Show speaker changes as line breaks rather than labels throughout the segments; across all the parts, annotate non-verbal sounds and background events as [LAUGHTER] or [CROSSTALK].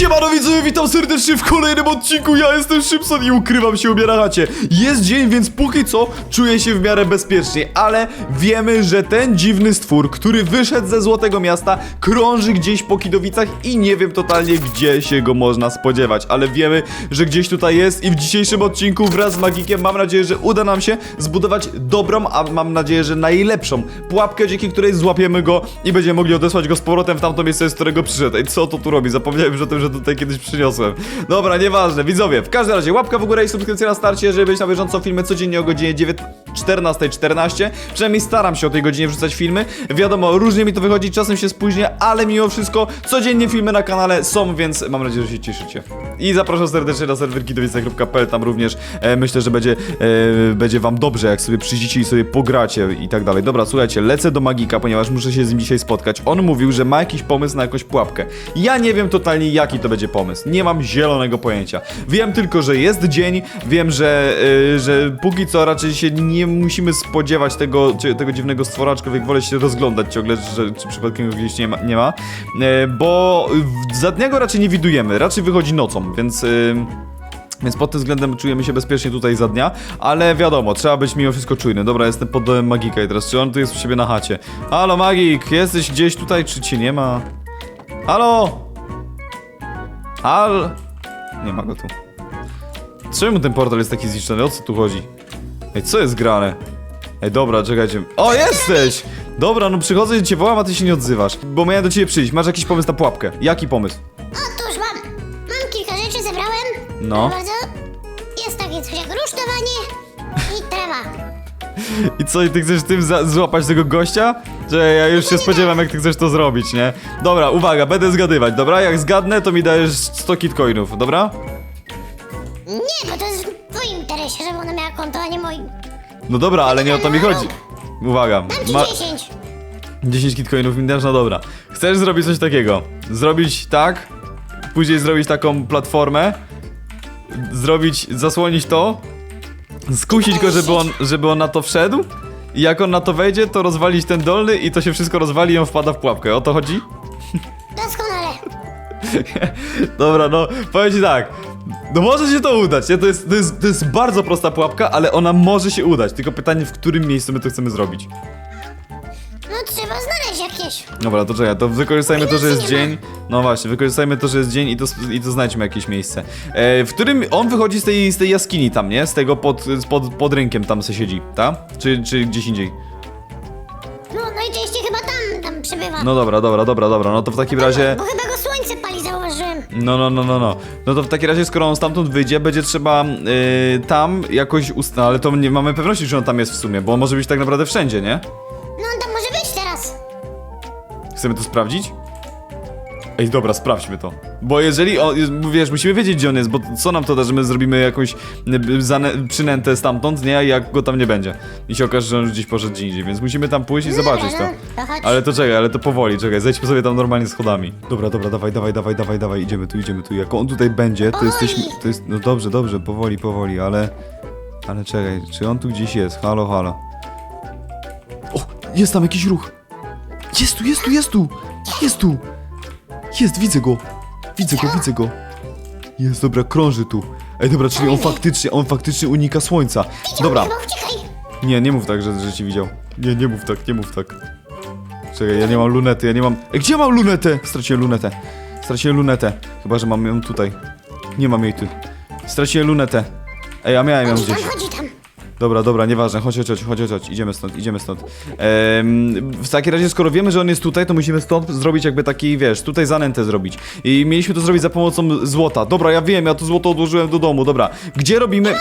Siemano widzowie, witam serdecznie w kolejnym odcinku, ja jestem Szybson i ukrywam się u mnie na chacie. Jest dzień, więc póki co czuję się w miarę bezpiecznie, ale wiemy, że ten dziwny stwór, który wyszedł ze Złotego Miasta, krąży gdzieś po Kidowicach i nie wiem totalnie, gdzie się go można spodziewać, ale wiemy, że gdzieś tutaj jest i w dzisiejszym odcinku wraz z Magikiem mam nadzieję, że uda nam się zbudować dobrą, a mam nadzieję, że najlepszą pułapkę, dzięki której złapiemy go i będziemy mogli odesłać go z powrotem w tamto miejsce, z którego przyszedł. Ej, co to tu robi? Zapomniałem już o tym, że tutaj kiedyś przyniosłem. Dobra, nieważne, widzowie, w każdym razie łapka w górę i subskrypcja na starcie, żeby być na bieżąco filmy codziennie o godzinie 14.14. Przynajmniej staram się o tej godzinie wrzucać filmy. Wiadomo, różnie mi to wychodzi, czasem się spóźnię, ale mimo wszystko codziennie filmy na kanale są, więc mam nadzieję, że się cieszycie. I zapraszam serdecznie na serwer kidowice.pl, tam również e, myślę, że będzie, e, będzie wam dobrze, jak sobie przyjdziecie i sobie pogracie i tak dalej. Dobra, słuchajcie, lecę do Magika, ponieważ muszę się z nim dzisiaj spotkać. On mówił, że ma jakiś pomysł na jakąś pułapkę. Ja nie wiem totalnie, jaki to będzie pomysł. Nie mam zielonego pojęcia. Wiem tylko, że jest dzień, wiem, że, e, że póki co raczej się nie musimy spodziewać tego, tego dziwnego stwora, aczkolwiek wolę się rozglądać ciągle, że, czy przypadkiem gdzieś nie ma, nie ma e, bo za dnia go raczej nie widujemy, raczej wychodzi nocą, więc... y, więc pod tym względem czujemy się bezpiecznie tutaj za dnia, ale wiadomo, trzeba być mimo wszystko czujny. Dobra, jestem pod domem Magika i teraz czy on tu jest u siebie na chacie? Halo Magik, jesteś gdzieś tutaj, czy cię nie ma? Halo? Hal? Nie ma go tu. Czemu ten portal jest taki zniszczony? O co tu chodzi? Ej, co jest grane? Ej, dobra, czekajcie. O, jesteś! Dobra, no przychodzę i cię wołam, a ty się nie odzywasz. Bo miałem do ciebie przyjść. Masz jakiś pomysł na pułapkę? Jaki pomysł?
Otóż mam, mam kilka rzeczy, zebrałem.
No.
Proszę bardzo. Jest takie coś jak rusztowanie i trawa. [LAUGHS]
I co, i ty chcesz tym za- złapać tego gościa? Że ja już się spodziewam, jak ty chcesz to zrobić, nie? Dobra, uwaga, będę zgadywać, dobra? Jak zgadnę, to mi dajesz 100 kitcoinów, dobra?
Nie, bo to jest interesie, żeby ona miała konto, a nie moim.
No dobra, ale nie o to mi chodzi. Uwaga,
Dam ci
ma
10.
10 kitcoinów mi dasz, no dobra. Chcesz zrobić coś takiego, zrobić tak, później zrobić taką platformę, zrobić, zasłonić to, skusić go, żeby on, żeby on na to wszedł i jak on na to wejdzie, to rozwalić ten dolny i to się wszystko rozwali i on wpada w pułapkę. O to chodzi?
Doskonale. [LAUGHS]
Dobra, no powiem ci tak. No może się to udać, nie? To jest, to, jest, to jest bardzo prosta pułapka, ale ona może się udać. Tylko pytanie, w którym miejscu my to chcemy zrobić.
No trzeba znaleźć jakieś.
Dobra, to czekaj, to wykorzystajmy to, że jest dzień. No właśnie, wykorzystajmy to, że jest dzień i to, i to znajdźmy jakieś miejsce. E, w którym on wychodzi z tej, z tej jaskini tam, nie? Z tego pod, z pod, pod rynkiem tam se siedzi, tak? Czy, czy gdzieś indziej?
No najczęściej chyba tam, tam przebywa.
No dobra, dobra, dobra, dobra, no to w takim razie...
Bo chyba go
No, no, no, no, no. No to w takim razie, skoro on stamtąd wyjdzie, będzie trzeba yy, tam jakoś ust... No, ale to nie mamy pewności, czy on tam jest w sumie, bo on może być tak naprawdę wszędzie, nie?
No on tam może być teraz.
Chcemy to sprawdzić? Ej, dobra, sprawdźmy to. Bo jeżeli jest- wiesz, musimy wiedzieć, gdzie on jest, bo co nam to da, że my zrobimy jakąś przynętę stamtąd, nie? Jak go tam nie będzie. I się okaże, że on już gdzieś poszedł gdzie indziej, więc musimy tam pójść i zobaczyć to. Ale to czekaj, ale to powoli, czekaj, zejdźmy sobie tam normalnie schodami. Dobra, dobra, dawaj, dawaj, dawaj, dawaj, dawaj, idziemy tu, idziemy tu. Jak on tutaj będzie, to jesteśmy, to jest, no dobrze, dobrze, powoli, powoli, ale, ale czekaj, czy on tu gdzieś jest? Halo, halo. O, jest tam jakiś ruch. Jest tu, jest tu, jest tu, jest tu. Jest, widzę go, widzę go, widzę go. Jest, dobra, krąży tu. Ej, dobra, czyli on faktycznie, on faktycznie unika słońca. Dobra,
Chyba uciekaj.
nie, nie mów tak, że, że ci widział. Nie, nie mów tak, nie mów tak. Czekaj, ja nie mam lunety, ja nie mam... Ej, gdzie mam lunetę? Straciłem lunetę. Straciłem lunetę. Chyba, że mam ją tutaj. Nie mam jej tu. Straciłem lunetę. Ej, a miałem ją gdzieś. Dobra, dobra, nieważne, chodź, chodź, chodź, chodź, chodź, idziemy stąd, idziemy stąd. Ehm, w takim razie, skoro wiemy, że on jest tutaj, to musimy stąd zrobić jakby taki, wiesz, tutaj zanętę zrobić. I mieliśmy to zrobić za pomocą złota. Dobra, ja wiem, ja to złoto odłożyłem do domu, dobra. Gdzie robimy...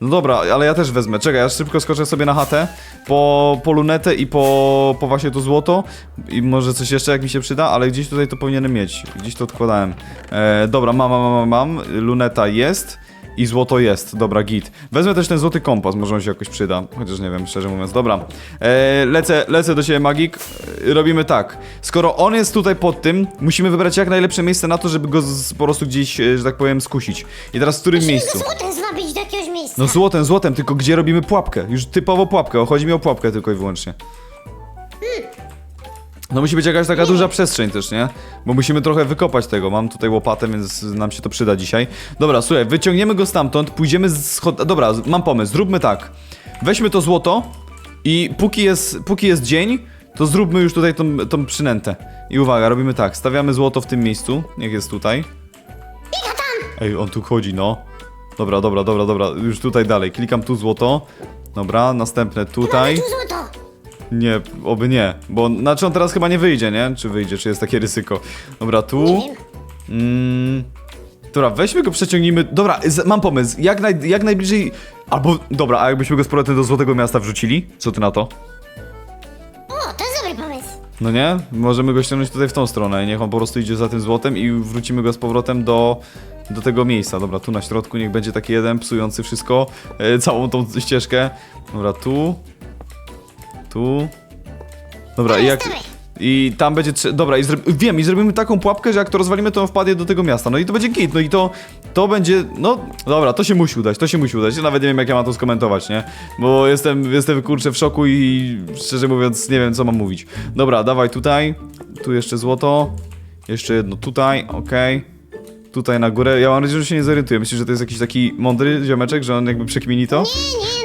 No dobra, ale ja też wezmę. Czekaj, ja szybko skoczę sobie na chatę po, po lunetę i po, po właśnie to złoto. I może coś jeszcze jak mi się przyda, ale gdzieś tutaj to powinienem mieć. Gdzieś to odkładałem. E, dobra, mam, mam, mam, mam. Luneta jest. I złoto jest, dobra, git. Wezmę też ten złoty kompas, może on się jakoś przyda. Chociaż nie wiem, szczerze mówiąc. Dobra. E, lecę, lecę do siebie, magik. E, robimy tak. Skoro on jest tutaj pod tym, musimy wybrać jak najlepsze miejsce na to, żeby go z, po prostu gdzieś, e, że tak powiem, skusić. I teraz w którym miejscu?
Musimy go złotem zwabić do jakiegoś miejsca.
No złotem, złotem, tylko gdzie robimy pułapkę? Już typowo pułapkę, chodzi mi o pułapkę tylko i wyłącznie. No musi być jakaś taka duża przestrzeń też, nie? Bo musimy trochę wykopać tego. Mam tutaj łopatę, więc nam się to przyda dzisiaj. Dobra, słuchaj, wyciągniemy go stamtąd, pójdziemy z schod... Dobra, mam pomysł, zróbmy tak. Weźmy to złoto i póki jest, póki jest dzień, to zróbmy już tutaj tą, tą przynętę. I uwaga, robimy tak, stawiamy złoto w tym miejscu, niech jest tutaj. Ej, on tu chodzi, no. Dobra, dobra, dobra, dobra, już tutaj dalej. Klikam tu złoto. Dobra, następne tutaj.
Tu złoto!
Nie, oby nie, bo znaczy on teraz chyba nie wyjdzie, nie? Czy wyjdzie, czy jest takie ryzyko. Dobra, tu. Mm, dobra, weźmy go, przeciągnijmy. Dobra, mam pomysł. Jak, naj, jak najbliżej. Albo, dobra, a jakbyśmy go z powrotem do Złotego Miasta wrzucili? Co ty na to?
O, to jest dobry pomysł.
No nie? Możemy go ściągnąć tutaj w tą stronę. Niech on po prostu idzie za tym złotem i wrócimy go z powrotem do, do tego miejsca. Dobra, tu na środku niech będzie taki jeden psujący wszystko, e, całą tą ścieżkę. Dobra, tu. Tu. Dobra, i jak. I tam będzie. trze- Dobra, i zro... wiem, i zrobimy taką pułapkę, że jak to rozwalimy, to on wpadnie do tego miasta. No i to będzie git, no i to. To będzie. No, dobra, to się musi udać, to się musi udać. Ja nawet nie wiem, jak ja mam to skomentować, nie? Bo jestem, jestem kurczę w szoku i szczerze mówiąc, nie wiem, co mam mówić. Dobra, dawaj tutaj. Tu jeszcze złoto. Jeszcze jedno tutaj, okej. Tutaj na górę. Ja mam nadzieję, że się nie zorientuję. Myślisz, że to jest jakiś taki mądry ziomeczek, że on jakby przekmini to?
Nie, nie,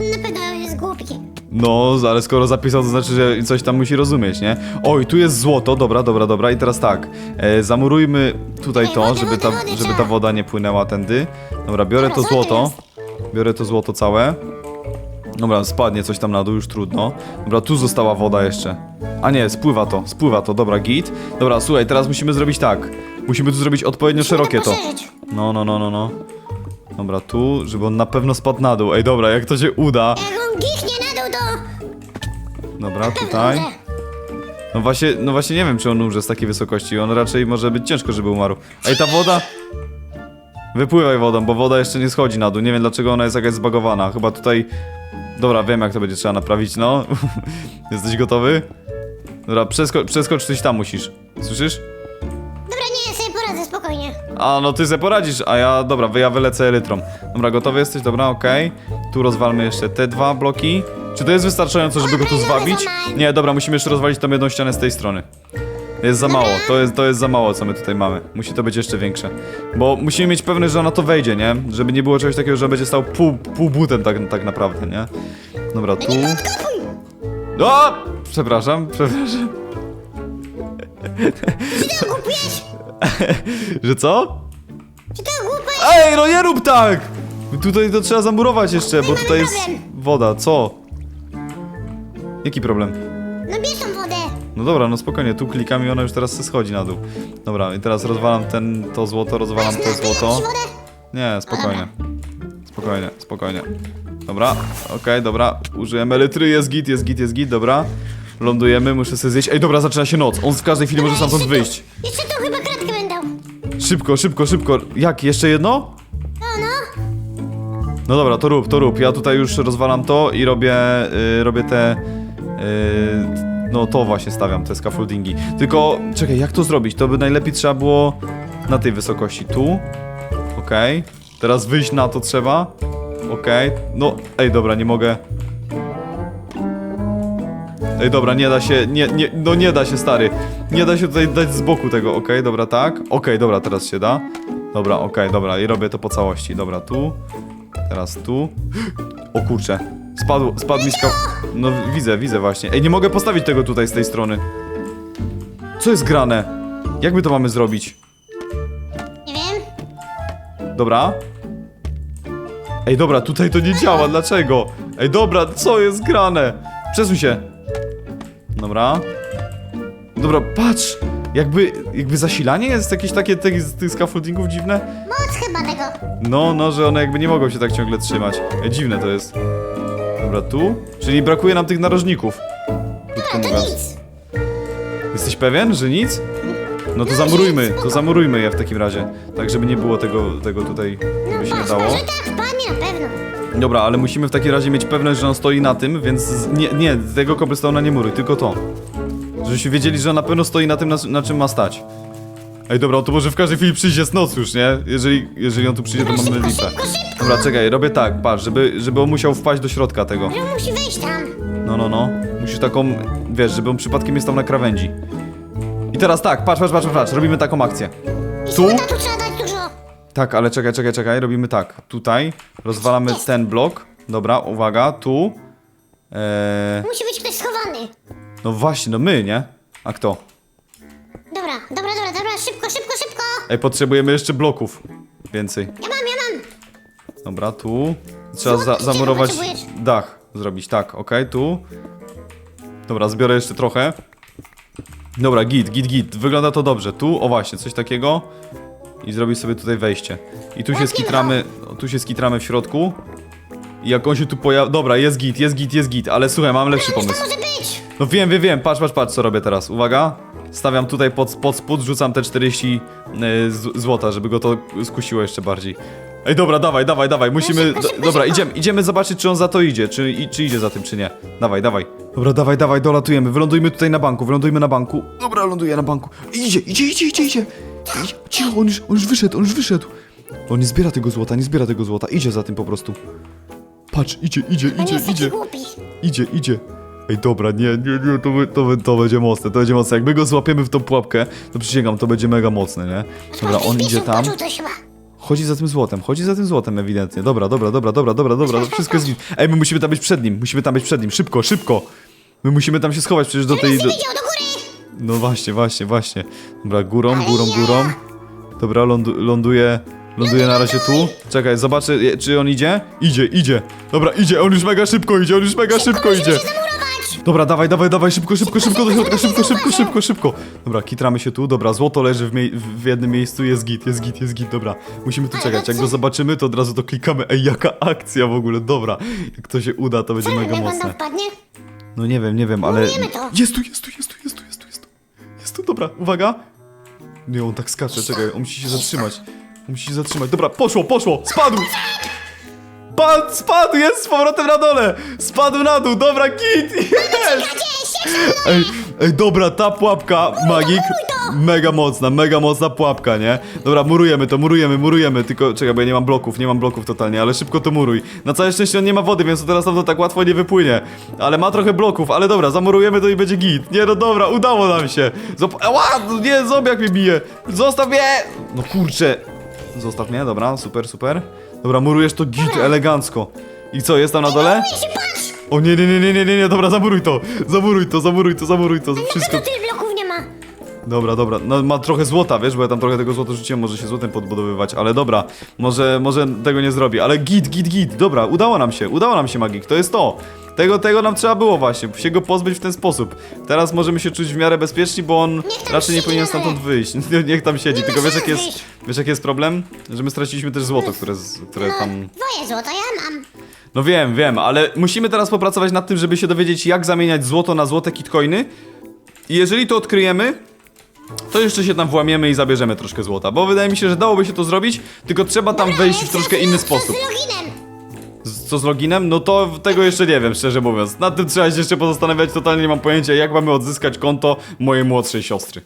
to na pewno jest głupi.
No, ale skoro zapisał, to znaczy, że coś tam musi rozumieć, nie? Oj, tu jest złoto, dobra, dobra, dobra. I teraz tak, e, zamurujmy tutaj
Ej,
to, żeby ta, żeby ta
trzeba.
woda nie płynęła tędy. Dobra, biorę
Dobra,
to
złoto
złoto. Biorę to złoto całe. Dobra, spadnie coś tam na dół, już trudno. Dobra, tu została woda jeszcze. A nie, spływa to, spływa to, dobra, git. Dobra, słuchaj, teraz musimy zrobić tak. Musimy tu zrobić odpowiednio szerokie to.
poszerzyć.
No, no, no, no, no. Dobra, tu, żeby on na pewno spadł na dół. Ej, dobra, jak to się uda.
Jak on gichnie na dół, to...
Dobra, tutaj. No właśnie, no właśnie nie wiem, czy on umrze z takiej wysokości. On raczej może być ciężko, żeby umarł. Ej, ta woda... Wypływaj wodą, bo woda jeszcze nie schodzi na dół. Nie wiem, dlaczego ona jest jakaś zbagowana. Chyba tutaj... Dobra, wiem, jak to będzie trzeba naprawić, no. [LAUGHS] Jesteś gotowy? Dobra, przesko przeskocz coś tam musisz. Słyszysz? A, no ty se poradzisz, a ja, dobra, ja wylecę elytrą. Dobra, gotowy jesteś? Dobra, okej. Tu rozwalmy jeszcze te dwa bloki. Czy to jest wystarczająco, żeby go tu
Okej,
zwabić? Nie, dobra, musimy jeszcze rozwalić tą jedną ścianę z tej strony. Jest za mało, to jest, to jest za mało, co my tutaj mamy. Musi to być jeszcze większe. Bo musimy mieć pewność, że ona to wejdzie, nie? Żeby nie było czegoś takiego, że będzie stał pół, pół butem tak, tak naprawdę, nie? Dobra, tu... O! Przepraszam, przepraszam.
Ty to? [LAUGHS]
Że co?
Czy to głupie?
Ej, no nie rób tak! Tutaj to trzeba zamurować jeszcze, bo
mamy
tutaj jest
problem.
woda. Co? Jaki problem?
No bierz tą wodę.
No dobra, no spokojnie, tu klikam i ona już teraz se schodzi na dół. Dobra, i teraz rozwalam ten, to złoto, rozwalam to złoto.
wodę?
Nie, spokojnie. Spokojnie, spokojnie. Dobra, okej, dobra. Użyjemy elitry, jest git, jest git, jest git, dobra. Lądujemy, muszę sobie zjeść. Ej, dobra, zaczyna się noc. On w każdej chwili może stamtąd wyjść.
Jeszcze tu chyba.
Szybko, szybko, szybko. Jak, jeszcze jedno?
No, no.
No dobra, to rób, to rób. Ja tutaj już rozwalam to i robię, y, robię te... y, no to właśnie stawiam, te scaffoldingi. Tylko, czekaj, jak to zrobić? To by najlepiej trzeba było na tej wysokości. Tu. Okej. Teraz wyjść na to trzeba. Okej. No, ej, dobra, nie mogę. Ej, dobra, nie da się, nie, nie, no nie da się, stary. Nie da się tutaj dać z boku tego, okej, dobra, tak. Okej, dobra, teraz się da. Dobra, okej, dobra, i robię to po całości. Dobra, tu. Teraz tu. O kurczę. Spadł, spadł mi skał... No widzę, widzę właśnie. Ej, nie mogę postawić tego tutaj z tej strony. Co jest grane? Jak my to mamy zrobić?
Nie wiem.
Dobra. Ej, dobra, tutaj to nie działa, dlaczego? Ej, dobra, co jest grane? Przesuń się. Dobra. Dobra, patrz! Jakby, jakby zasilanie jest jakieś takie z tych scaffoldingów dziwne?
Moc chyba tego.
No, no, że one jakby nie mogą się tak ciągle trzymać. Ej, dziwne to jest. Dobra, tu? Czyli brakuje nam tych narożników. Krótko
To
mówiąc.
nic.
Jesteś pewien, że nic? No to zamurujmy, to zamurujmy je w takim razie. Tak, żeby nie było tego, tego tutaj, żeby się nie
Patrz,
dało.
może tak wpadnie na pewno.
Dobra, ale musimy w takim razie mieć pewność, że on stoi na tym, więc z- nie, nie, tego cobblestone'a nie muruj, tylko to. Żebyśmy wiedzieli, że on na pewno stoi na tym, na, na czym ma stać. Ej, dobra, to może w każdej chwili przyjdzie z noc już, nie? Jeżeli, jeżeli on tu przyjdzie, to mamy lipę. Dobra, czekaj, robię tak, patrz, żeby, żeby on musiał wpaść do środka tego.
Że musi wejść tam.
No, no, no. Musisz taką, wiesz, żeby on przypadkiem jest tam na krawędzi. I teraz tak, patrz, patrz, patrz, patrz, robimy taką akcję. Tu?
tu trzeba dać.
Tak, ale czekaj, czekaj, czekaj, robimy tak. Tutaj rozwalamy ten blok. Dobra, uwaga, tu. Eee,
Musi być ktoś schowany.
no właśnie, no my, nie? A kto?
Dobra, dobra, dobra, dobra, szybko, szybko, szybko.
Ej, potrzebujemy jeszcze bloków. Więcej.
Ja mam, ja mam.
Dobra, tu. Trzeba za zamurować
potrzebujesz?
dach. Zrobić, tak, okej, tu. Dobra, zbiorę jeszcze trochę. Dobra, git, git, git. Wygląda to dobrze. Tu, o właśnie, coś takiego. I zrobić sobie tutaj wejście. I tu się skitramy, o, tu się skitramy w środku. I jak on się tu pojawi... Dobra, jest git, jest git, jest git, ale słuchaj, mam lepszy
to
pomysł.
może być.
No wiem, wiem, wiem, patrz, patrz, patrz, co robię teraz. Uwaga. Stawiam tutaj pod, pod spód, rzucam te 40 e, z, złota, żeby go to skusiło jeszcze bardziej. Ej, dobra, dawaj, dawaj, dawaj, musimy...
szybko,
do-
szybko,
dobra,
szybko.
idziemy, idziemy zobaczyć, czy on za to idzie, czy, i, czy idzie za tym, czy nie. Dawaj, dawaj. Dobra, dawaj, dawaj, dolatujemy, wylądujmy tutaj na banku, wylądujmy na banku. Dobra, ląduję na banku. Idzie, idzie, idzie, idzie, idzie. Cicho, on już, on już wyszedł, on już wyszedł. On nie zbiera tego złota, nie zbiera tego złota, idzie za tym po prostu. Patrz, idzie, idzie,
On
idzie,
jest taki
idzie.
głupi.
Idzie, idzie. Ej, dobra, nie, nie, nie, to, to, to będzie mocne, to będzie mocne. Jak my go złapiemy w tą pułapkę, to przysięgam, to będzie mega mocne, nie? Dobra, on idzie tam.
Poczuł coś chyba.
Chodzi za tym złotem, chodzi za tym złotem ewidentnie. Dobra, dobra, dobra, dobra, dobra, dobra, wszystko jest git. Ej, my musimy tam być przed nim, musimy tam być przed nim, szybko, szybko. My musimy tam się schować przecież do tej... Do...
widział.
No właśnie, właśnie, właśnie. Dobra, górą, górą, górą. Dobra, lądu, ląduje, ląduje na razie tu. Czekaj, zobaczę, je- czy on idzie? Idzie, idzie. Dobra, idzie, on już mega szybko idzie, on już mega szybko
Musimy
idzie.
się zamurować.
Dobra, dawaj, dawaj, dawaj, szybko, szybko, szybko do środka, szybko, szybko, szybko, szybko. Dobra, kitramy się tu, dobra, złoto leży w, mie- w jednym miejscu, jest git, jest git, jest git, dobra. Musimy tu czekać, jak go zobaczymy, to od razu to klikamy. Ej, jaka akcja w ogóle, dobra. Jak to się uda, to będzie mega
jak on tam
mocne.
wpadnie?
No nie wiem, nie wiem, ale...
To.
Jest tu, jest tu, jest tu, jest tu, dobra, uwaga. Nie, on tak skacze, czekaj, on musi się zatrzymać. On musi się zatrzymać. Dobra, poszło, poszło, spadł! Padł, spadł, jest z powrotem na dole! Spadł na dół, dobra, git! Jest! Ej, ej, dobra, ta pułapka, magik, mega mocna, mega mocna pułapka, nie? Dobra, murujemy to, murujemy, murujemy, tylko, czekaj, bo ja nie mam bloków, nie mam bloków totalnie, ale szybko to muruj. Na całe szczęście on nie ma wody, więc to teraz tam to tak łatwo nie wypłynie. Ale ma trochę bloków, ale dobra, zamurujemy to i będzie git. Nie, no dobra, udało nam się. Zop Ała, nie, zombiak mnie bije. Zostaw mnie! No kurczę. Zostaw mnie, dobra, super, super. Dobra, murujesz to git, elegancko. I co, jest tam na dole?
Się patrz.
O nie, nie, nie, nie, nie, nie, nie, dobra, zamuruj to, zamuruj to, zamuruj to, zamuruj to, wszystko.
Dlaczego tyle bloków nie ma?
Dobra, dobra, no ma trochę złota, wiesz, bo ja tam trochę tego złota rzuciłem, może się złotem podbudowywać, ale dobra, może, może tego nie zrobi, ale git, git, git, dobra, udało nam się, udało nam się magik, to jest to. Tego, tego nam trzeba było właśnie, się go pozbyć w ten sposób. Teraz możemy się czuć w miarę bezpieczni, bo on
tam
raczej nie
siedzi
powinien stamtąd wyjść. [LAUGHS] Niech tam siedzi,
Nie
tylko wiesz jak
szans
jest,
wyjść.
wiesz jaki jest problem? Że my straciliśmy też złoto, które, z- które
No,
tam...
dwoje złota ja mam.
No wiem, wiem, ale musimy teraz popracować nad tym, żeby się dowiedzieć, jak zamieniać złoto na złote kitcoiny. I jeżeli to odkryjemy, to jeszcze się tam włamiemy i zabierzemy troszkę złota, bo wydaje mi się, że dałoby się to zrobić, tylko trzeba tam wejść w troszkę inny sposób. Co z loginem? No to tego jeszcze nie wiem, szczerze mówiąc. Nad tym trzeba się jeszcze pozastanawiać, totalnie nie mam pojęcia, jak mamy odzyskać konto mojej młodszej siostry.